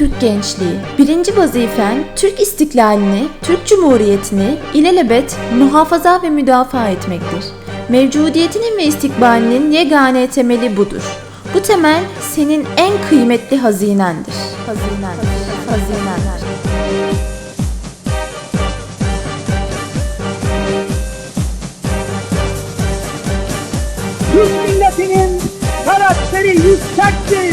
Türk gençliği. Birinci vazifen Türk istiklalini, Türk Cumhuriyeti'ni ilelebet muhafaza ve müdafaa etmektir. Mevcudiyetinin ve istikbalinin yegane temeli budur. Bu temel senin en kıymetli hazinendir. Hazinendir. Hazinendir. Türk milletinin karakteri yüksektir.